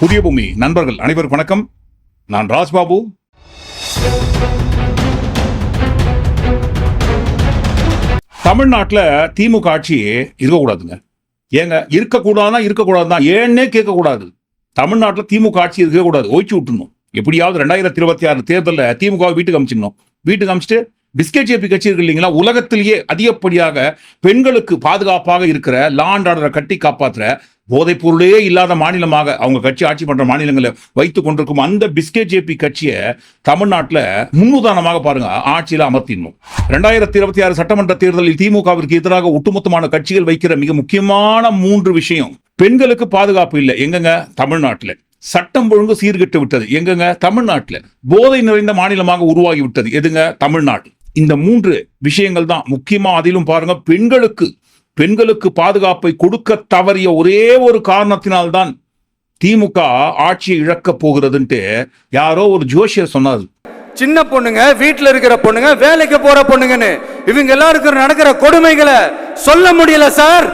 புதிய பூமி. நண்பர்கள் அனைவருக்கும் வணக்கம். நான் ராஜ்பாபு. தமிழ்நாட்டில் திமுக ஆட்சி இருக்கக்கூடாதுங்க. ஏங்க இருக்கக்கூடாதான் இருக்கக்கூடாது தான் ஏன்னே கேட்கக்கூடாது. தமிழ்நாட்டில் திமுக ஆட்சி இருக்கக்கூடாது. ஒழிச்சு விட்டுணும் எப்படியாவது ரெண்டாயிரத்தி இருபத்தி ஆறு தேர்தலில் திமுக வீட்டுக்கு அமிச்சிடணும். வீட்டுக்கு அமிச்சிட்டு பிஸ்கெட் ஜேபி கட்சி இருக்கு இல்லைங்களா? உலகத்திலேயே அதிகப்படியாக பெண்களுக்கு பாதுகாப்பாக இருக்கிற லாண்ட் ஆர்டரை கட்டி காப்பாற்றுற போதைப் பொருளே இல்லாத மாநிலமாக அவங்க கட்சி ஆட்சி பண்ற மாநிலங்களை வைத்துக் கொண்டிருக்கும் அந்த பிஸ்கெட் ஜேபி கட்சியை தமிழ்நாட்டில் முன்னுதாரணமாக பாருங்க ஆட்சியில் அமர்த்திடணும். ரெண்டாயிரத்தி இருபத்தி ஆறு சட்டமன்ற தேர்தலில் திமுகவிற்கு எதிராக ஒட்டுமொத்தமான கட்சிகள் வைக்கிற மிக முக்கியமான மூன்று விஷயம் பெண்களுக்கு பாதுகாப்பு இல்லை. எங்கங்க? தமிழ்நாட்டில். சட்டம் ஒழுங்கு சீர்கெட்டு விட்டது. எங்கங்க? தமிழ்நாட்டில். போதை நிறைந்த மாநிலமாக உருவாகி விட்டது. எதுங்க? தமிழ்நாடு. இந்த மூன்று விஷயங்கள் தான் முக்கியமா அதிலும் பாருங்க பெண்களுக்கு பெண்களுக்கு பாதுகாப்பை கொடுக்க தவறிய ஒரே ஒரு காரணத்தினால்தான் திமுக ஆட்சியை இழக்க போகிறதுன்ட்டு யாரோ ஒரு ஜோஷியர் சொன்னார். சின்ன பொண்ணுங்க வீட்டில் இருக்கிற பொண்ணுங்க வேலைக்கு போற பொண்ணுங்கன்னு இவங்க எல்லாருக்கும் நடக்கிற கொடுமைகளை சொல்ல முடியல சார்.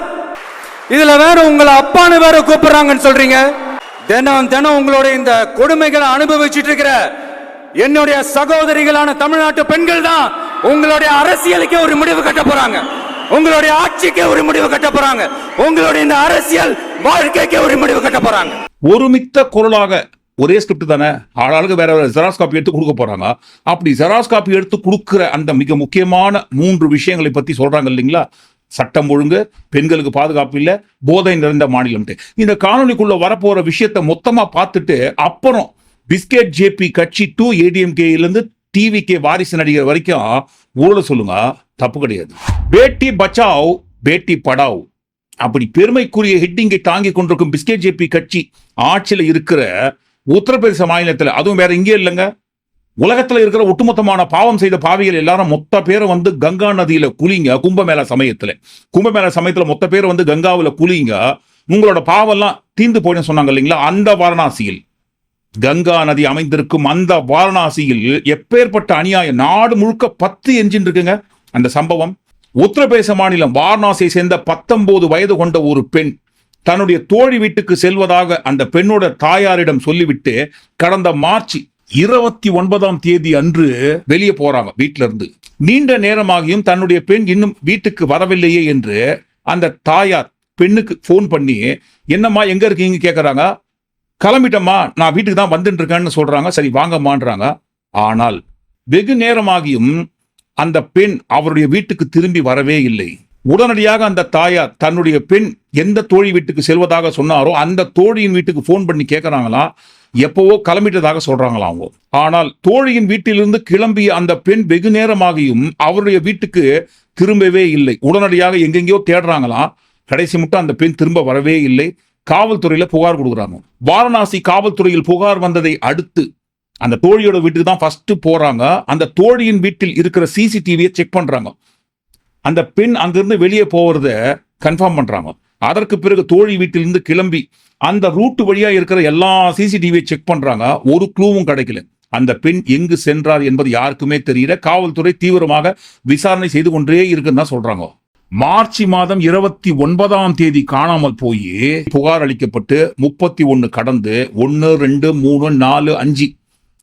இதுல வேற உங்களை அப்பான்னு வேற கூப்பிடுறாங்கன்னு சொல்றீங்க. தினம் தினம் உங்களோட இந்த கொடுமைகளை அனுபவிச்சுட்டு இருக்கிற என்னுடைய சகோதரிகளான தமிழ்நாட்டு பெண்கள் தான் உங்களுடைய அரசியலுக்கே ஒரு முடிவு கட்ட போறாங்க. உங்களுடைய ஆட்சிக்கே ஒரு முடிவு கட்ட போறாங்க. உங்களுடைய இந்த அரசியல் வாழ்க்கைக்கே ஒரு முடிவு கட்ட போறாங்க. ஒருமித்த குரலாக ஒரே ஸ்கிரிப்ட் தானே? ஆளாளுக்கு வேற வேற ஜெராக்ஸ் காப்பி எடுத்து கொடுக்க போறாங்க. அப்படி ஜெராக்ஸ் காப்பி எடுத்து கொடுக்குற அந்த மிக முக்கியமான மூன்று விஷயங்களை பத்தி சொல்றாங்க இல்லைங்களா? சட்டம் ஒழுங்கு பெண்களுக்கு பாதுகாப்பு இல்லை போதை நிறைந்த மாநிலம்ட்டு இந்த காணொலிக்குள்ள வரப்போற விஷயத்தை மொத்தமா பார்த்துட்டு அப்புறம் பிஸ்கெட் ஜேபி கட்சி டூ ஏடிஎம்கேலேருந்து டிவிகே வாரிசு நடிகர் வரைக்கும் ஊழல் சொல்லுங்க. தப்பு கிடையாது. பேட்டி பச்சாவ் பேட்டி படாவ். அப்படி பெருமைக்குரிய ஹெட்டிங்கை தாங்கி கொண்டிருக்கும் பிஸ்கே ஜேபி கட்சி ஆட்சியில் இருக்கிற உத்தரப்பிரதேச மாநிலத்தில் அதுவும் வேற இங்கே இல்லைங்க. உலகத்தில் இருக்கிற ஒட்டுமொத்தமான பாவம் செய்த பாவிகள் எல்லாரும் மொத்த பேரை வந்து கங்கா நதியில குளிங்க கும்பமேளா சமயத்தில். கும்பமேளா சமயத்துல மொத்த பேர் வந்து கங்காவில் குளிங்க உங்களோட பாவம்லாம் தீந்து போயின்னு சொன்னாங்க இல்லைங்களா? அந்த வாரணாசியில். கங்கா நதி அமைந்திருக்கும் அந்த வாரணாசியில் எப்பேற்பட்ட அநியாயம்? நாடு முழுக்க பத்து என்ஜின் இருக்குங்க. அந்த சம்பவம் உத்தரப்பிரதேச மாநிலம் வாரணாசியை சேர்ந்த பத்தொன்பது வயது கொண்ட ஒரு பெண் தன்னுடைய தோழி வீட்டுக்கு செல்வதாக அந்த பெண்ணோட தாயாரிடம் சொல்லிவிட்டு கடந்த மார்ச் இருபத்தி ஒன்பதாம் தேதி அன்று வெளியே போறாங்க வீட்டில இருந்து. நீண்ட நேரமாகியும் தன்னுடைய பெண் இன்னும் வீட்டுக்கு வரவில்லையே என்று அந்த தாயார் பெண்ணுக்கு ஃபோன் பண்ணி என்னம்மா எங்க இருக்கீங்க கேட்குறாங்க கிளம்பிட்டம்மா நான் வீட்டுக்கு தான் வந்துட்டு இருக்கேன்னு சொல்றாங்க. சரி வாங்கம்மான்றாங்க. ஆனால் வெகு நேரமாகியும் அந்த பெண் அவருடைய வீட்டுக்கு திரும்பி வரவே இல்லை. உடனடியாக அந்த தாயார் தன்னுடைய பெண் எந்த தோழி வீட்டுக்கு செல்வதாக சொன்னாரோ அந்த தோழியின் வீட்டுக்கு ஃபோன் பண்ணி கேட்கறாங்களா? எப்பவோ கிளம்பிட்டதாக சொல்றாங்களா அவங்க. ஆனால் தோழியின் வீட்டிலிருந்து கிளம்பிய அந்த பெண் வெகு நேரமாகியும் அவருடைய வீட்டுக்கு திரும்பவே இல்லை. உடனடியாக எங்கெங்கேயோ தேடுறாங்களா? கடைசி மட்டும் அந்த பெண் திரும்ப வரவே இல்லை. காவல்துறையில புகார் கொடுக்குறாங்க. வாரணாசி காவல்துறையில் புகார் வந்ததை அடுத்து அந்த தோழியோட வீட்டுக்கு தான் ஃபர்ஸ்ட் போறாங்க. அந்த தோழியின் வீட்டில் இருக்கிற சிசிடிவியை செக் பண்றாங்க. அந்த பெண் அங்கிருந்து வெளியே போகிறத கன்ஃபார்ம் பண்றாங்க. அதற்கு பிறகு தோழி வீட்டிலிருந்து கிளம்பி அந்த ரூட்டு வழியா இருக்கிற எல்லா சிசிடிவியை செக் பண்றாங்க. ஒரு க்ளூவும் கிடைக்கல. அந்த பெண் எங்கு சென்றார் என்பது யாருக்குமே தெரியல. காவல்துறை தீவிரமாக விசாரணை செய்து கொண்டே இருக்குன்னு தான் சொல்றாங்க. மார்ச் மாதம் இருபத்தி ஒன்பதாம் தேதி காணாமல் போய் புகார் அளிக்கப்பட்டு முப்பத்தி ஒன்னு கடந்து ஒன்னு ரெண்டு மூணு நாலு அஞ்சு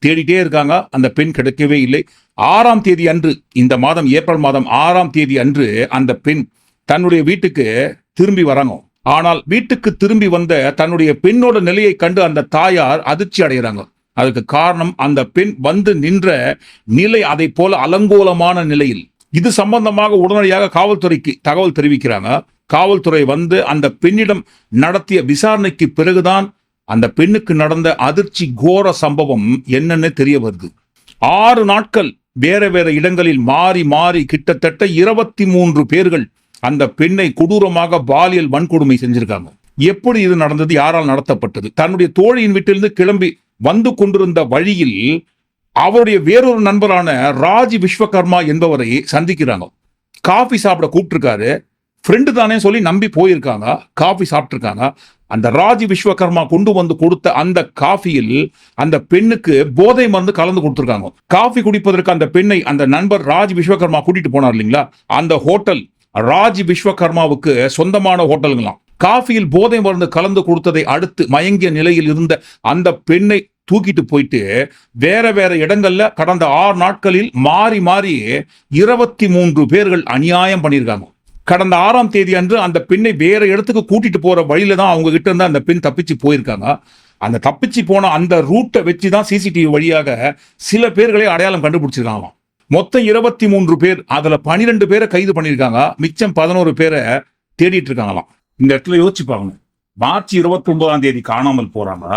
தேடிட்டே இருக்காங்க. அந்த பெண் கிடைக்கவே இல்லை. ஆறாம் தேதி அன்று இந்த மாதம் ஏப்ரல் மாதம் ஆறாம் தேதி அன்று அந்த பெண் தன்னுடைய வீட்டுக்கு திரும்பி வராங்க. ஆனால் வீட்டுக்கு திரும்பி வந்த தன்னுடைய பெண்ணோட நிலையை கண்டு அந்த தாயார் அதிர்ச்சி அடைகிறாங்க. அதுக்கு காரணம் அந்த பெண் வந்து நின்ற நிலை அதை போல அலங்கோலமான நிலையில். இது சம்பந்தமாக உடனடியாக காவல்துறைக்கு தகவல் தெரிவிக்கிறாங்க. காவல்துறை வந்து அந்த பெண்ணிடம் நடத்திய விசாரணைக்கு பிறகுதான் அந்த பெண்ணுக்கு நடந்த அதிர்ச்சி கோர சம்பவம் என்னன்னு தெரிய வருது. ஆறு நாட்கள் வேற வேற இடங்களில் மாறி மாறி கிட்டத்தட்ட இருபத்தி மூன்று பேர்கள் அந்த பெண்ணை கொடூரமாக பாலியல் வன்கொடுமை செஞ்சிருக்காங்க. எப்படி இது நடந்தது? யாரால் நடத்தப்பட்டது? தன்னுடைய தோழியின் வீட்டிலிருந்து கிளம்பி வந்து கொண்டிருந்த வழியில் அவருடைய வேறொரு நண்பரான ராஜ் விஸ்வகர்மா என்பவரை சந்திக்கிறாங்க. காஃபி சாப்பிட கூப்பிட்டுருக்காரு. ஃப்ரெண்டு தானே சொல்லி நம்பி போயிருக்காங்க. காஃபி சாப்பிட்ருக்காங்க அந்த ராஜ் விஸ்வகர்மா கொண்டு வந்து கொடுத்த அந்த காஃபியில் அந்த பெண்ணுக்கு போதை மருந்து கலந்து கொடுத்துருக்காங்க. காஃபி குடிப்பதற்கு அந்த பெண்ணை அந்த நண்பர் ராஜ் விஸ்வகர்மா கூட்டிட்டு போனார் இல்லைங்களா? அந்த ஹோட்டல் ராஜ் விஸ்வகர்மாவுக்கு சொந்தமான ஹோட்டலுங்களாம். காஃபியில் போதை மருந்து கலந்து கொடுத்ததை அடுத்து மயங்கிய நிலையில் இருந்த அந்த பெண்ணை தூக்கிட்டு போயிட்டு வேற வேற இடங்கள்ல கடந்த ஆறு நாட்களில் மாறி மாறி இருபத்தி மூன்று பேர்கள் அநியாயம் பண்ணியிருக்காங்க. கடந்த ஆறாம் தேதி அன்று அந்த பெண்ணை வேற இடத்துக்கு கூட்டிட்டு போற வழியில தான் அவங்க கிட்ட இருந்து அந்த பெண் தப்பிச்சு போயிருக்காங்க. அந்த தப்பிச்சு போன அந்த ரூட்டை வச்சு தான் சிசிடிவி வழியாக சில பேர்களை அடையாளம் கண்டுபிடிச்சிருக்காங்களாம். மொத்தம் இருபத்தி மூன்று பேர் அதுல பனிரெண்டு பேரை கைது பண்ணியிருக்காங்க. மிச்சம் பதினோரு பேரை தேடிட்டு இருக்காங்களாம். இந்த இடத்துல யோசிச்சு பாக்கணும் மார்ச் இருபத்தி ஒன்பதாம் தேதி காணாமல் போறாங்க.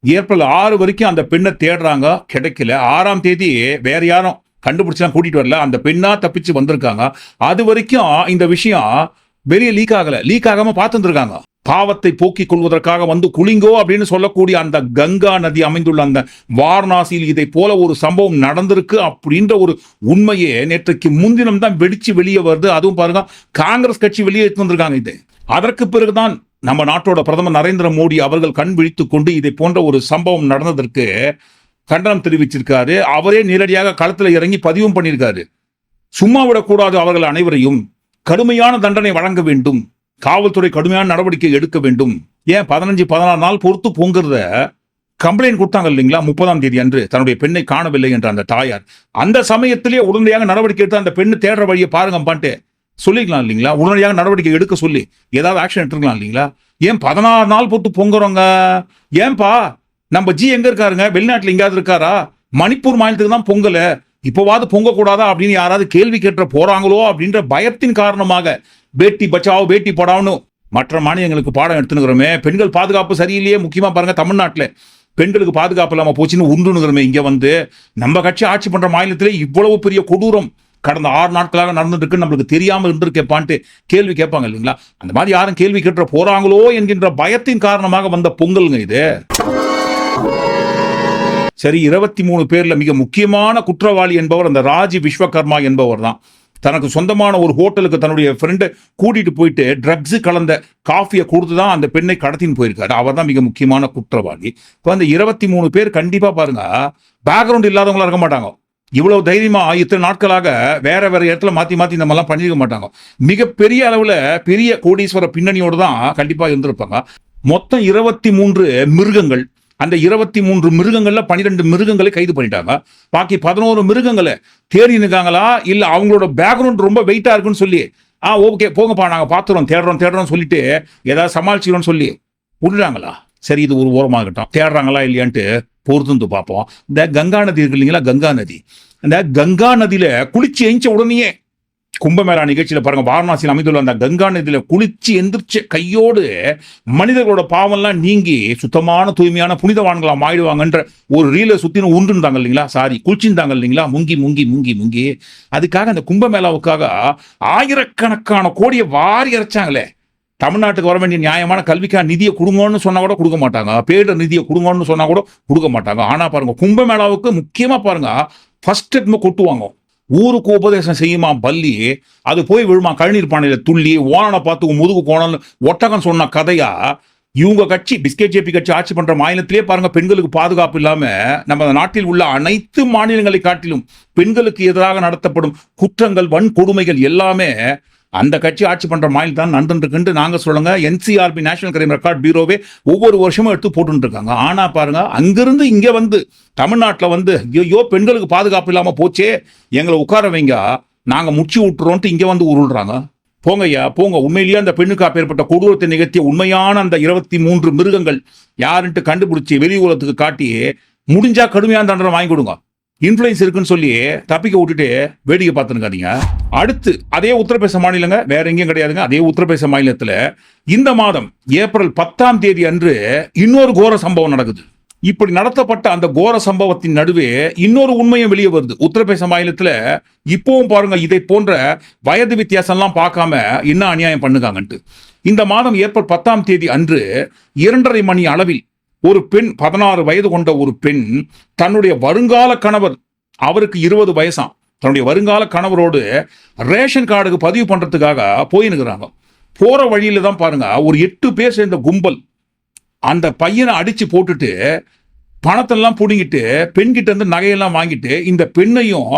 ஏப்ரல் ஆறு வரைக்கும் அந்த பெண்ணை தேடுறாங்க. கிடைக்கல. ஆறாம் தேதி வேற யாரும் கண்டுபிடிச்சா கூட்டிட்டு வரல. அந்த பெண்ணா தப்பிச்சு வந்திருக்காங்க. அது வரைக்கும் இந்த விஷயம் வெளியே லீக் ஆகல. லீக் ஆகாம பார்த்துருக்காங்க பாவத்தை போக்கிக் கொள்வதற்காக வந்து குளிங்கோ அப்படின்னு சொல்லக்கூடிய அந்த கங்கா நதி அமைந்துள்ள அந்த வாரணாசியில் இதை போல ஒரு சம்பவம் நடந்திருக்கு அப்படின்ற ஒரு உண்மையே நேற்றைக்கு முன்தினம் தான் வெடிச்சு வெளியே வருது. அதுவும் பாருங்க காங்கிரஸ் கட்சி வெளியே எடுத்து வந்திருக்காங்க இது. அதற்கு பிறகுதான் நம்ம நாட்டோட பிரதமர் நரேந்திர மோடி அவர்கள் கண் விழித்துக் கொண்டு இதை போன்ற ஒரு சம்பவம் நடந்ததற்கு கண்டனம் தெரிவிச்சிருக்காரு. அவரே நேரடியாக களத்தில் இறங்கி பதிவும் பண்ணியிருக்காரு. சும்மா விடக்கூடாது அவர்கள் அனைவரையும். கடுமையான தண்டனை வழங்க வேண்டும். காவல்துறை கடுமையான நடவடிக்கை எடுக்க வேண்டும். ஏன் பதினஞ்சு பதினாறு நாள் பொறுத்து பொங்குறத கம்ப்ளைண்ட் கொடுத்தாங்க இல்லைங்களா? முப்பதாம் தேதி அன்று. தன்னுடைய பெண்ணை காணவில்லை என்ற அந்த தாயார். அந்த சமயத்திலே உடனடியாக நடவடிக்கை எடுத்து அந்த பெண்ணு தேடுற வழியை பாருங்கப்பான்ட்டு சொல்லிக்கலாம் இல்லைங்களா? உடனடியாக நடவடிக்கை எடுக்க சொல்லி. ஏதாவது ஆக்ஷன் எடுத்துக்கலாம் இல்லைங்களா? ஏன் பதினாறு நாள் போட்டு பொங்குறோங்க? ஏன்பா? நம்ம ஜி எங்க இருக்காருங்க? வெளிநாட்டில் எங்கேயாவது இருக்காரா? மணிப்பூர் மாநிலத்துக்கு தான் பொங்கல. இப்போவாது பொங்க கூடாதா அப்படின்னு யாராவது கேள்வி கேட்ட போறாங்களோ அப்படின்ற பயத்தின் காரணமாக பேட்டி பச்சாவோ பேட்டி படாவனு மற்ற மாநிலங்களுக்கு பாடம் எடுத்துனுக்கிறோமே. பெண்கள் பாதுகாப்பு சரியில்லையே முக்கியமா பாருங்க தமிழ்நாட்டில். பெண்களுக்கு பாதுகாப்பு இல்லாமல் போச்சுன்னு உண்டுனுக்கிறோமே இங்கே வந்து. நம்ம கட்சி ஆட்சி பண்ற மாநிலத்திலே இவ்வளவு பெரிய கொடூரம் கடந்த ஆறு நாட்களாக நடந்துட்டு நம்மளுக்கு தெரியாமல் இருந்திருக்கேப்பான்ட்டு கேள்வி கேட்பாங்க இல்லைங்களா? அந்த மாதிரி யாரும் கேள்வி கேட்ட போறாங்களோ என்கின்ற பயத்தின் காரணமாக வந்த பொங்கலுங்க இது. சரி இருபத்தி மூணு பேர்ல மிக முக்கியமான குற்றவாளி என்பவர் அந்த ராஜி விஸ்வகர்மா என்பவர் தான் தனக்கு சொந்தமான ஒரு ஹோட்டலுக்கு தன்னுடைய ஃப்ரெண்டை கூட்டிட்டு போயிட்டு ட்ரக்ஸ் கலந்த காஃபியை கொடுத்து தான் அந்த பெண்ணை கடத்தின்னு போயிருக்காரு. அவர் தான் மிக முக்கியமான குற்றவாளி. இப்போ அந்த இருபத்தி மூணு பேர் கண்டிப்பா பாருங்க பேக்ரவுண்ட் இல்லாதவங்களா இருக்க மாட்டாங்க. இவ்வளவு தைரியமா இத்தனை நாட்களாக வேற வேற இடத்துல மாத்தி மாத்தி இந்த மாதிரிலாம் பண்ணிருக்க மாட்டாங்க. மிகப்பெரிய அளவுல பெரிய கோடீஸ்வர பின்னணியோடு தான் கண்டிப்பா இருந்திருப்பாங்க. மொத்தம் இருபத்தி மூன்று மிருகங்கள் அந்த இருபத்தி மூன்று மிருகங்கள்ல பன்னிரெண்டு மிருகங்களை கைது பண்ணிட்டாங்க. பாக்கி பதினோரு மிருகங்களை தேடினுக்காங்களா இல்ல அவங்களோட பேக்ரவுண்ட் ரொம்ப வெயிட்டா இருக்குன்னு சொல்லி ஆ ஓகே போங்கப்பா நாங்கள் பார்த்துறோம் தேடுறோம் தேடுறோம் சொல்லிட்டு ஏதாவது சமாளிச்சிக்கிறோம்னு சொல்லி விடுறாங்களா சரி இது ஒரு ஓரமாகட்டும். தேடுறாங்களா இல்லையான்ட்டு பொறுத்து பார்ப்போம். இந்த கங்கா நதி இருக்கு இல்லைங்களா? கங்கா நதி. அந்த கங்கா நதியில குளிச்சு எஞ்ச உடனேயே கும்பமேளா நிகழ்ச்சியில பாருங்க வாரணாசியில் அமைந்துள்ள அந்த கங்கா நதியில குளிச்சு எந்திரிச்ச கையோடு மனிதர்களோட பாவம்லாம் நீங்கி சுத்தமான தூய்மையான புனிதவான்களாக மாறிடுவாங்கன்ற ஒரு ரீல சுத்தின உண்டுந்தாங்க இல்லைங்களா? சாரி குளிச்சிருந்தாங்க இல்லைங்களா? முங்கி முங்கி முங்கி முங்கி. அதுக்காக அந்த கும்பமேளாவுக்காக ஆயிரக்கணக்கான கோடியை வாரி இறைச்சாங்களே. தமிழ்நாட்டுக்கு வர வேண்டிய நியாயமான கல்விக்கா நிதியை கொடுங்கன்னு சொன்னா கூட கொடுக்க மாட்டாங்க. பேரிடர் நிதியை கொடுங்கன்னு சொன்னா கூட கொடுக்க மாட்டாங்க. ஆனா பாருங்க கும்பமேளாவுக்கு முக்கியமா பாருங்க ஃபர்ஸ்ட் எடுத்து கொட்டுவாங்க. ஊருக்கு உபதேசம் செய்யுமா பள்ளி அது போய் விழுமா? கழுநீர் பானையில துள்ளி ஓனனை பார்த்து முதுகு கோணல் ஒட்டகம் சொன்ன கதையா? இவங்க கட்சி பிஸ்கெட் ஜேபி கட்சி ஆட்சி பண்ற மாநிலத்திலே பாருங்க பெண்களுக்கு பாதுகாப்பு இல்லாம நம்ம நாட்டில் உள்ள அனைத்து மாநிலங்களை காட்டிலும் பெண்களுக்கு எதிராக நடத்தப்படும் குற்றங்கள் வன்கொடுமைகள் எல்லாமே அந்த கட்சி ஆட்சி பண்ற மாநில தான் நடந்துருக்குன்ட்டு நாங்க சொல்லுங்க என்சிஆர்பி நேஷனல் கிரைம் ரெக்கார்ட் பியூரோவே ஒவ்வொரு வருஷமும் எடுத்து போட்டுட்டு இருக்காங்க. ஆனா பாருங்க அங்கிருந்து இங்க வந்து தமிழ்நாட்டில் வந்து ஐயோ பெண்களுக்கு பாதுகாப்பு இல்லாம போச்சே எங்களை உட்கார வைங்க நாங்க முச்சு விட்டுறோன்ட்டு இங்க வந்து உருள்றாங்க. போங்க ஐயா போங்க. உண்மையிலேயே அந்த பெண்ணுக்கு அப்பேற்பட்ட கொடூரத்தை நிகழ்த்திய உண்மையான அந்த இருபத்தி மூன்று மிருகங்கள் யாருன்ட்டு கண்டுபிடிச்சி வெளி உலகத்துக்கு காட்டி முடிஞ்சா கடுமையான தண்டனை வாங்கி கொடுங்க. இன்ஃப்ளூயன்ஸ் இருக்குன்னு சொல்லி தப்பிக்க விட்டுட்டு வேடிக்கை பார்த்துருக்காதீங்க அடுத்து அதே உத்தரப்பிரதேச மாநிலங்க வேற எங்கேயும் கிடையாதுங்க. அதே உத்தரப்பிரதேச மாநிலத்தில் இந்த மாதம் ஏப்ரல் பத்தாம் தேதி அன்று இன்னொரு கோர சம்பவம் நடக்குது. இப்படி நடத்தப்பட்ட அந்த கோர சம்பவத்தின் நடுவே இன்னொரு உண்மையும் வெளியே வருது. உத்தரப்பிரதேச மாநிலத்தில் இப்பவும் பாருங்க இதை போன்ற வயது வித்தியாசம்லாம் பார்க்காம என்ன அநியாயம் பண்ணுகாங்கன்ட்டு. இந்த மாதம் ஏப்ரல் பத்தாம் தேதி அன்று இரண்டரை மணி அளவில் ஒரு பெண் பதினாறு வயது கொண்ட ஒரு பெண் தன்னுடைய வருங்கால கணவர் அவருக்கு இருபது வயசாம். தன்னுடைய வருங்கால கணவரோடு ரேஷன் கார்டுக்கு பதிவு பண்ணுறதுக்காக போயினுக்கிறாங்க போகிற வழியில தான் பாருங்க ஒரு எட்டு பேர் சேர்ந்த கும்பல் அந்த பையனை அடித்து போட்டுட்டு பணத்தெல்லாம் பிடுங்கிட்டு பெண்கிட்ட இருந்து நகையெல்லாம் வாங்கிட்டு இந்த பெண்ணையும்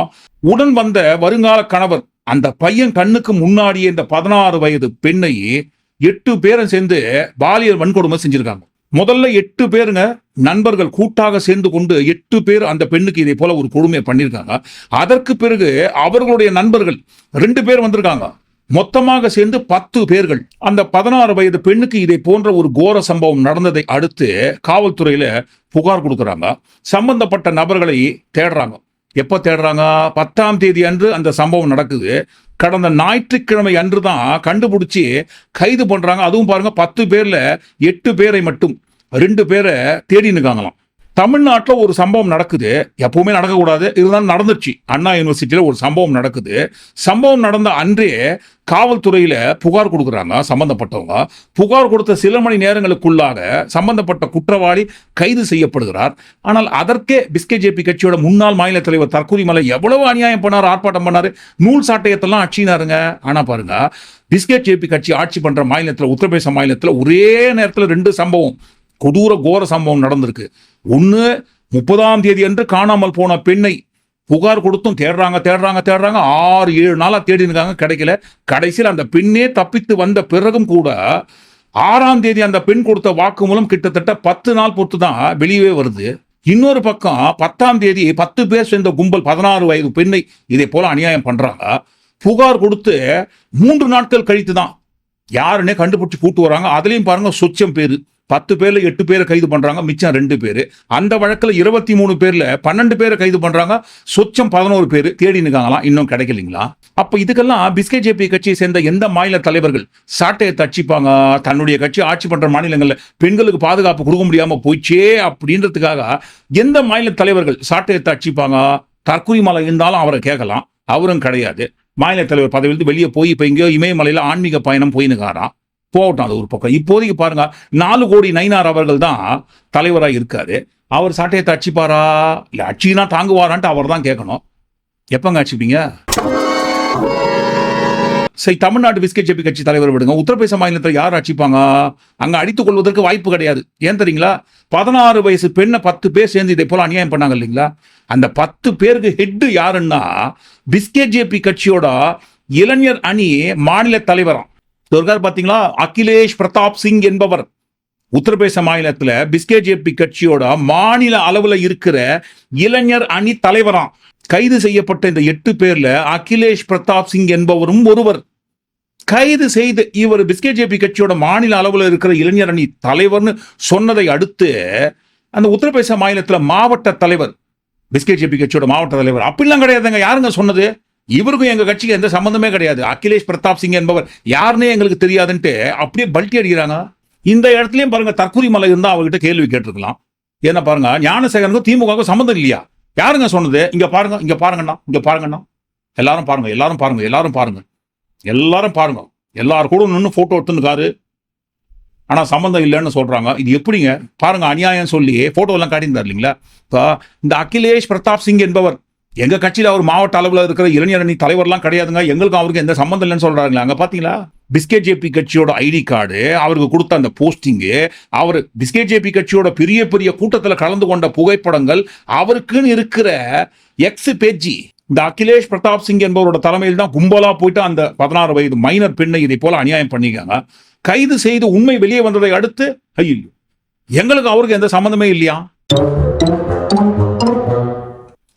உடன் வந்த வருங்கால கணவர் அந்த பையன் கண்ணுக்கு முன்னாடியே இந்த பதினாறு வயது பெண்ணை எட்டு பேரும் சேர்ந்து பாலியல் வன்கொடுமை செஞ்சிருக்காங்க. முதல்ல எட்டு பேருங்க நண்பர்கள் கூட்டாக சேர்ந்து கொண்டு எட்டு பேர் அந்த பெண்ணுக்கு இதே போல ஒரு கொடுமையை பண்ணியிருக்காங்க. அதற்கு பிறகு அவர்களுடைய நண்பர்கள் ரெண்டு பேர் வந்திருக்காங்க. மொத்தமாக சேர்ந்து பத்து பேர்கள். அந்த பதினாறு வயது பெண்ணுக்கு இதை போன்ற ஒரு கோர சம்பவம் நடந்ததை அடுத்து காவல்துறையில புகார் கொடுக்குறாங்க. சம்பந்தப்பட்ட நபர்களை தேடுறாங்க. எப்போ தேடுறாங்க? பத்தாம் தேதி அன்று அந்த சம்பவம் நடக்குது. கடந்த ஞாயிற்றுக்கிழமை அன்று தான் கண்டுபிடிச்சி கைது பண்றாங்க. அதுவும் பாருங்க பத்து பேர்ல எட்டு பேரை மட்டும் ரெண்டு பேரை தேடி நிற்காங்களாம் தமிழ்நாட்டில் ஒரு சம்பவம் நடக்குது. எப்பவுமே நடக்கக்கூடாது. இருந்தாலும் நடந்துச்சு அண்ணா யூனிவர்சிட்டியில் ஒரு சம்பவம் நடக்குது. சம்பவம் நடந்த அன்றே காவல்துறையில புகார் கொடுக்குறாங்க சம்பந்தப்பட்டவங்க. புகார் கொடுத்த சில மணி நேரங்களுக்குள்ளாக சம்பந்தப்பட்ட குற்றவாளி கைது செய்யப்படுகிறார். ஆனால் அதற்கே பிஸ்கே ஜேபி கட்சியோட முன்னாள் மாநில தலைவர் தற்கொலை மலை எவ்வளவு அநியாயம் பண்ணார் ஆர்ப்பாட்டம் பண்ணார். நூல் சாட்டையத்தெல்லாம் ஆட்சினாருங்க ஆனால் பாருங்க பிஸ்கெட் ஜேபி கட்சி ஆட்சி பண்ற மாநிலத்தில் உத்தரப்பிரதேச மாநிலத்தில் ஒரே நேரத்தில் ரெண்டு சம்பவம். கொடூர கோர சம்பவம் நடந்திருக்கு. ஒன்று முப்பதாம் தேதி அன்று காணாமல் போன பெண்ணை புகார் கொடுத்தும் தேடுறாங்க தேடுறாங்க தேடுறாங்க. ஆறு ஏழு நாளாக தேடி இருக்காங்க கிடைக்கல. கடைசியில் அந்த பெண்ணே தப்பித்து வந்த பிறகும் கூட ஆறாம் தேதி அந்த பெண் கொடுத்த வாக்குமூலம் கிட்டத்தட்ட பத்து நாள் பொறுத்து தான் வெளியவே வருது. இன்னொரு பக்கம் பத்தாம் தேதி பத்து பேர் சேர்ந்த கும்பல் பதினாறு வயது பெண்ணை இதே போல அநியாயம் பண்றாங்க. புகார் கொடுத்து மூன்று நாட்கள் கழித்து தான் யாருன்னே கண்டுபிடிச்சு கூட்டு வராங்க. அதுலேயும் பாருங்க சொச்சம் பேரு. பத்து பேர்ல எட்டு பேரை கைது பண்றாங்க மிச்சம் ரெண்டு பேர். அந்த வழக்கில் இருபத்தி மூணு பேர்ல பன்னெண்டு பேரை கைது பண்றாங்க சொச்சம் பதினோரு பேர் தேடி நிற்காங்களாம் இன்னும் கிடைக்கலீங்களா? அப்ப இதுக்கெல்லாம் பிஸ்கே ஜேபி கட்சியை சேர்ந்த எந்த மாநில தலைவர்கள் சாட்டையை தச்சிப்பாங்க? தன்னுடைய கட்சி ஆட்சி பண்ற மாநிலங்களில் பெண்களுக்கு பாதுகாப்பு கொடுக்க முடியாம போச்சே அப்படின்றதுக்காக எந்த மாநில தலைவர்கள் சாட்டையை தச்சிப்பாங்க? தற்கொலை மலை இருந்தாலும் அவரை கேட்கலாம். அவரும் கிடையாது. மாநில தலைவர் பதவியிலிருந்து வெளியே போய் இப்போ எங்கேயோ இமயமலையில் ஆன்மீக பயணம் போயினுக்காராம் போகட்டும் அது ஒரு பக்கம். இப்போதைக்கு பாருங்க நாலு கோடி நைனார் அவர்கள் தான் தலைவராக இருக்காரு. அவர் சாட்டையத்தை அடிச்சுப்பாரா இல்லை அச்சினா தாங்குவாரான்ட்டு அவர் தான் கேட்கணும். எப்பங்க அடிச்சுப்பீங்க சரி தமிழ்நாடு பிஸ்கெட் ஜெபி கட்சி தலைவர் விடுங்க. உத்தரப்பிரதேச மாநிலத்தில் யார் அடிச்சுப்பாங்க அங்கே அடித்துக் கொள்வதற்கு வாய்ப்பு கிடையாது. ஏன் தெரியுங்களா? பதினாறு வயசு பெண்ணை பத்து பேர் சேர்ந்து இதை போல அநியாயம் பண்ணாங்க இல்லைங்களா? அந்த பத்து பேருக்கு ஹெட்டு யாருன்னா பிஸ்கெட் ஜேபி கட்சியோட இளைஞர் அணி மாநில தலைவராம். இருக்கார் பாத்தீங்களா? அகிலேஷ் பிரதாப் சிங் என்பவர். உத்தரப்பிரதேச மாநிலத்துல பிஸ்கே ஜேபி கட்சியோட மாநில அளவுல இருக்கிற இளைஞர் அணி தலைவராம். கைது செய்யப்பட்ட இந்த எட்டு பேர்ல அகிலேஷ் பிரதாப் சிங் என்பவரும் ஒருவர். கைது செய்து இவர் பிஸ்கே ஜேபி கட்சியோட மாநில அளவுல இருக்கிற இளைஞர் அணி தலைவர்னு சொன்னதை அடுத்து அந்த உத்தரப்பிரதேச மாநிலத்துல மாவட்ட தலைவர் பிஸ்கே ஜேபி கட்சியோட மாவட்ட தலைவர். அப்படிலாம் கிடையாதுங்க. யாருங்க சொன்னது? இவருக்கும் எங்கள் கட்சிக்கு எந்த சம்மந்தமே கிடையாது. அகிலேஷ் பிரதாப் சிங் என்பவர் யாருன்னே எங்களுக்கு தெரியாதுன்ட்டு அப்படியே பல்ட்டி அடிக்கிறாங்க. இந்த இடத்துலையும் பாருங்க தற்கூரி மலை இருந்தால் அவர்கிட்ட கேள்வி கேட்டிருக்கலாம். ஏன்னா பாருங்க ஞானசேகரனுக்கும் திமுகவுக்கும் சம்மந்தம் இல்லையா? யாருங்க சொன்னது? இங்க பாருங்க இங்க பாருங்கண்ணா இங்க பாருங்கண்ணா. எல்லாரும் பாருங்க எல்லாரும் பாருங்க எல்லாரும் பாருங்க. எல்லாரும் பாருங்க. எல்லாரும் கூட நின்று போட்டோ எடுத்துருக்காரு ஆனா சம்மந்தம் இல்லைன்னு சொல்றாங்க. இது எப்படிங்க? பாருங்க அநியாயம் சொல்லி போட்டோ எல்லாம் காட்டியிருந்தார் இல்லைங்களா? இப்போ இந்த அகிலேஷ் பிரதாப் சிங் என்பவர் எங்க கட்சியில அவர் மாவட்ட அளவில் இருக்கிற இளைஞர் அணி தலைவர்லாம் கிடையாதுங்க. எங்களுக்கும் அவருக்கு எந்த சம்மந்தம் இல்லைன்னு சொல்றாங்களா அங்க பாத்தீங்களா? பிஸ்கெட் ஜேபி கட்சியோட ஐடி கார்டு அவருக்கு கொடுத்த அந்த போஸ்டிங்கு அவர் பிஸ்கெட் ஜேபி கட்சியோட பெரிய பெரிய கூட்டத்தில் கலந்து கொண்ட புகைப்படங்கள் அவருக்குன்னு இருக்கிற எக்ஸ் பேஜி இந்த அகிலேஷ் பிரதாப் சிங் என்பவரோட தலைமையில் தான் கும்பலா போயிட்டு அந்த பதினாறு வயது மைனர் பெண்ணை இதை போல அநியாயம் பண்ணிக்காங்க கைது செய்து உண்மை வெளியே வந்ததை அடுத்து ஐயோ எங்களுக்கு அவருக்கு எந்த சம்மந்தமே இல்லையா?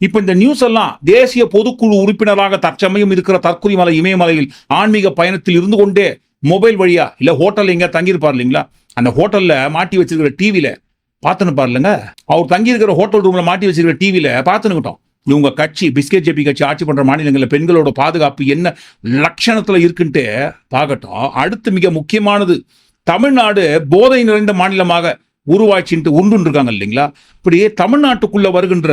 இப்ப இந்த நியூஸ் எல்லாம் தேசிய பொதுக்குழு உறுப்பினராக தற்சமயம் இருக்கிற தற்கொலை மலை இமயமலையில் ஆன்மீக பயணத்தில் இருந்து கொண்டே மொபைல் வழியா இல்ல ஹோட்டல் எங்க தங்கியிருப்பார் இல்லைங்களா? அந்த ஹோட்டல்ல மாட்டி வச்சிருக்கிற டிவியில பார்த்துன்னு பாருங்க அவர் தங்கியிருக்கிற ஹோட்டல் ரூம்ல மாட்டி வச்சிருக்கிற டிவியில பார்த்துனுக்கிட்டோம் இவங்க கட்சி பிஸ்கெட் ஜேபி கட்சி ஆட்சி பண்ற மாநிலங்களில் பெண்களோட பாதுகாப்பு என்ன லட்சணத்துல இருக்குன்ட்டு பார்க்கட்டும். அடுத்து மிக முக்கியமானது தமிழ்நாடு போதை நிறைந்த மாநிலமாக உருவாச்சின்ட்டு உண்டு இருக்காங்க இல்லைங்களா? இப்படியே தமிழ்நாட்டுக்குள்ள வருகின்ற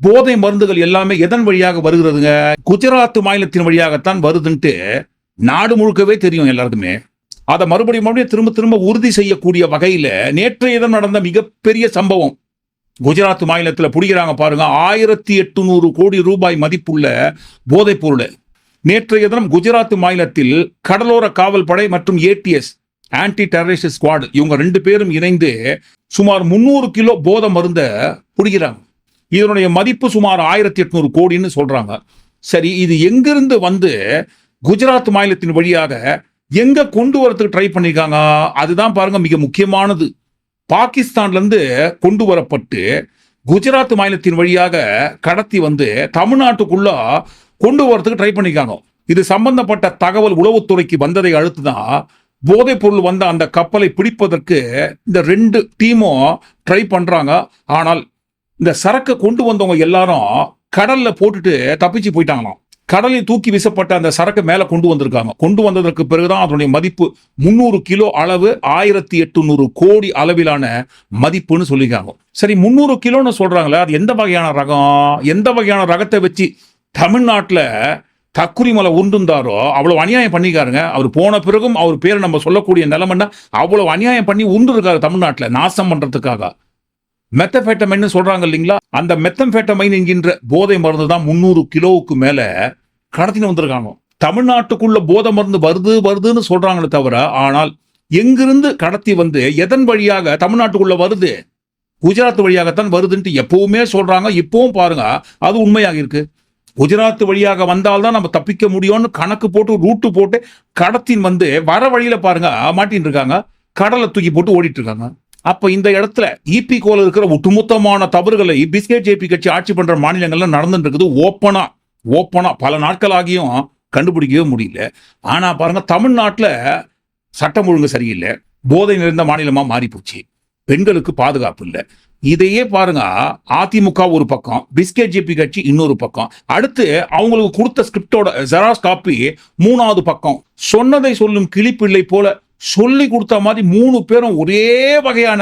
போதை மருந்துகள் எல்லாமே எதன் வழியாக வருகிறதுங்க? குஜராத் மாநிலத்தின் வழியாகத்தான் வருதுன்ட்டு நாடு முழுக்கவே தெரியும் எல்லாருக்குமே. அதை மறுபடியும் மறுபடியும் திரும்ப திரும்ப உறுதி செய்யக்கூடிய வகையில நேற்றைய தினம் நடந்த மிகப்பெரிய சம்பவம். குஜராத் மாநிலத்தில் பிடிக்கிறாங்க பாருங்க. ஆயிரத்தி எட்டுநூறு கோடி ரூபாய் மதிப்புள்ள போதைப் பொருள். நேற்றைய தினம் குஜராத் மாநிலத்தில் கடலோர காவல் படை மற்றும் ஏடிஎஸ் ஆன்டி டெரரிஸ்ட் ஸ்குவாட் இவங்க ரெண்டு பேரும் இணைந்து சுமார் முந்நூறு கிலோ போதை மருந்தை பிடிக்கிறாங்க. இதனுடைய மதிப்பு சுமார் ஆயிரத்தி எட்நூறு கோடின்னு சொல்றாங்க. சரி இது எங்கிருந்து வந்து குஜராத் மாநிலத்தின் வழியாக எங்க கொண்டு வரத்துக்கு ட்ரை பண்ணியிருக்காங்க அதுதான் பாருங்க மிக முக்கியமானது. பாகிஸ்தான்ல இருந்து கொண்டு வரப்பட்டு குஜராத் மாநிலத்தின் வழியாக கடத்தி வந்து தமிழ்நாட்டுக்குள்ள கொண்டு வரத்துக்கு ட்ரை பண்ணியிருக்காங்க இது சம்பந்தப்பட்ட தகவல் உளவுத்துறைக்கு வந்ததை அடுத்து தான் போதைப் பொருள் வந்த அந்த கப்பலை பிடிப்பதற்கு இந்த ரெண்டு டீமும் ட்ரை பண்ணுறாங்க ஆனால் இந்த சரக்கை கொண்டு வந்தவங்க எல்லாரும் கடல்ல போட்டுட்டு தப்பிச்சு போயிட்டாங்களாம். கடலில் தூக்கி வீசப்பட்ட அந்த சரக்கு மேலே கொண்டு வந்திருக்காங்க. கொண்டு வந்ததற்கு பிறகுதான் அதனுடைய மதிப்பு முந்நூறு கிலோ அளவு ஆயிரத்தி எட்டுநூறு கோடி அளவிலான மதிப்புன்னு சொல்லியிருக்காங்க. சரி முந்நூறு கிலோன்னு சொல்றாங்களே அது எந்த வகையான ரகம்? எந்த வகையான ரகத்தை வச்சு தமிழ்நாட்டில் தக்குரிமலை உண்டுந்தாரோ அவ்வளோ அநியாயம் பண்ணிக்காருங்க அவர் போன பிறகும் அவர் பேரை நம்ம சொல்லக்கூடிய நிலைமைன்னா அவ்வளோ அநியாயம் பண்ணி உண்டு இருக்காரு நாசம் பண்ணுறதுக்காக மெத்தபேட்டமைன்னு சொல்றாங்க இல்லைங்களா? அந்த மெத்தம்பேட்டமைன் என்கின்ற போதை மருந்து தான் முந்நூறு கிலோவுக்கு மேல கடத்தின்னு வந்திருக்காங்க. தமிழ்நாட்டுக்குள்ள போதை மருந்து வருது வருதுன்னு சொல்றாங்களே தவிர ஆனால் எங்கிருந்து கடத்தி வந்து எதன் வழியாக தமிழ்நாட்டுக்குள்ள வருது? குஜராத் வழியாகத்தான் வருதுன்ட்டு எப்பவுமே சொல்றாங்க. இப்பவும் பாருங்க அது உண்மையாக இருக்கு. குஜராத் வழியாக வந்தால்தான் நம்ம தப்பிக்க முடியும்னு கணக்கு போட்டு ரூட்டு போட்டு கடத்தின் வந்து வர வழியில பாருங்க மாட்டின்னு இருக்காங்க. கடலை தூக்கி போட்டு ஓடிட்டு இருக்காங்க. அப்ப இந்த இடத்துல இபி கோல இருக்கிற ஒட்டுமொத்தமான தவறுகளை பிஸ்கெட் ஜேபி கட்சி ஆட்சி பண்ற மாநிலங்கள்ல நடந்துட்டு இருக்குது ஓப்பனா ஓப்பனா பல நாட்கள் ஆகியும் கண்டுபிடிக்கவே முடியல. ஆனா பாருங்க தமிழ்நாட்டில் சட்டம் ஒழுங்கு சரியில்லை. போதை நிறைந்த மாநிலமா மாறி போச்சு பெண்களுக்கு பாதுகாப்பு இல்லை. இதையே பாருங்க அதிமுக ஒரு பக்கம் பிஸ்கெட் ஜேபி கட்சி இன்னொரு பக்கம். அடுத்து அவங்களுக்கு கொடுத்த ஸ்கிரிப்டோட ஜெராஸ் காப்பி மூணாவது பக்கம். சொன்னதை சொல்லும் கிளிப்பிள்ளை போல சொல்லி கொடுத்த மாதிரி மூணு பேரும் ஒரே வகையான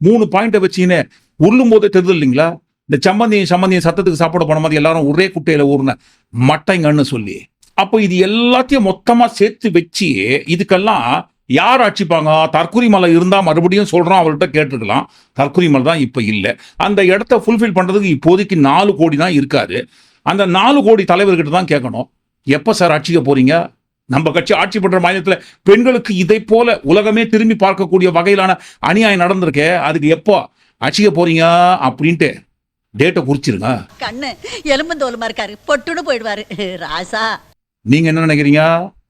மூணு பாயிண்ட்டை வச்சுன்னு உருளும் போதே தெரியுது இல்லைங்களா? இந்த சம்மந்தியும் சம்மந்தியும் சத்தத்துக்கு சாப்பாடு போன மாதிரி எல்லாரும் ஒரே குட்டையில ஊர்ன மட்டைங்கன்னு சொல்லி. அப்போ இது எல்லாத்தையும் மொத்தமாக சேர்த்து வச்சு இதுக்கெல்லாம் யார் ஆட்சிப்பாங்க தற்குறி மலை இருந்தால் மறுபடியும் சொல்கிறோம் அவர்கிட்ட கேட்டுருக்கலாம் தற்குறி மலை தான் இப்போ இல்லை. அந்த இடத்த ஃபுல்ஃபில் பண்ணுறதுக்கு இப்போதைக்கு நாலு கோடி தான் இருக்காது. அந்த நாலு கோடி தலைவர்கிட்ட தான் கேட்கணும். எப்போ சார் ஆட்சிக்க போகிறீங்க நம்ம கட்சி ஆட்சி பண்ற மாநிலத்துல பெண்களுக்கு இதை போல உலகமே திரும்பி பார்க்கக்கூடிய வகையிலான அநியாயம் நடந்திருக்கே. அதுக்கு எப்போ ஆட்சிக்க போறீங்க அப்படின்ட்டு டேட்டை குறிச்சிருங்க. கண்ணு எலும்பந்தோலுமா இருக்காரு. பொட்டுன்னு போயிடுவாரு. ராசா. நீங்க என்ன நினைக்கிறீங்க?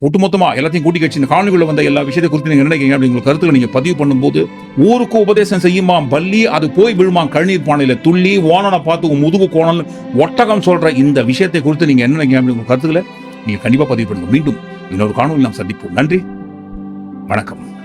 ஒட்டுமொத்தமா எல்லாத்தையும் கூட்டி கட்சி இந்த காணொலிக்குள்ள வந்த எல்லா விஷயத்தை குறித்து நீங்க நினைக்கிறீங்க அப்படிங்கிற கருத்துக்களை நீங்க பதிவு பண்ணும்போது ஊருக்கு உபதேசம் செய்யுமா பள்ளி அது போய் விழுமா கண்ணீர் பானையில துள்ளி ஓனனை பார்த்து முதுகு கோணல் ஒட்டகம் சொல்ற இந்த விஷயத்தை குறித்து நீங்க என்ன நினைக்கிறீங்க அப்படிங்கிற கருத்துக்களை நீங்க கண்டிப்பா பதிவு பண்ணுங்க. மீண்டும் இன்னொரு காணொலி நாம் சந்திப்போம். நன்றி. வணக்கம்.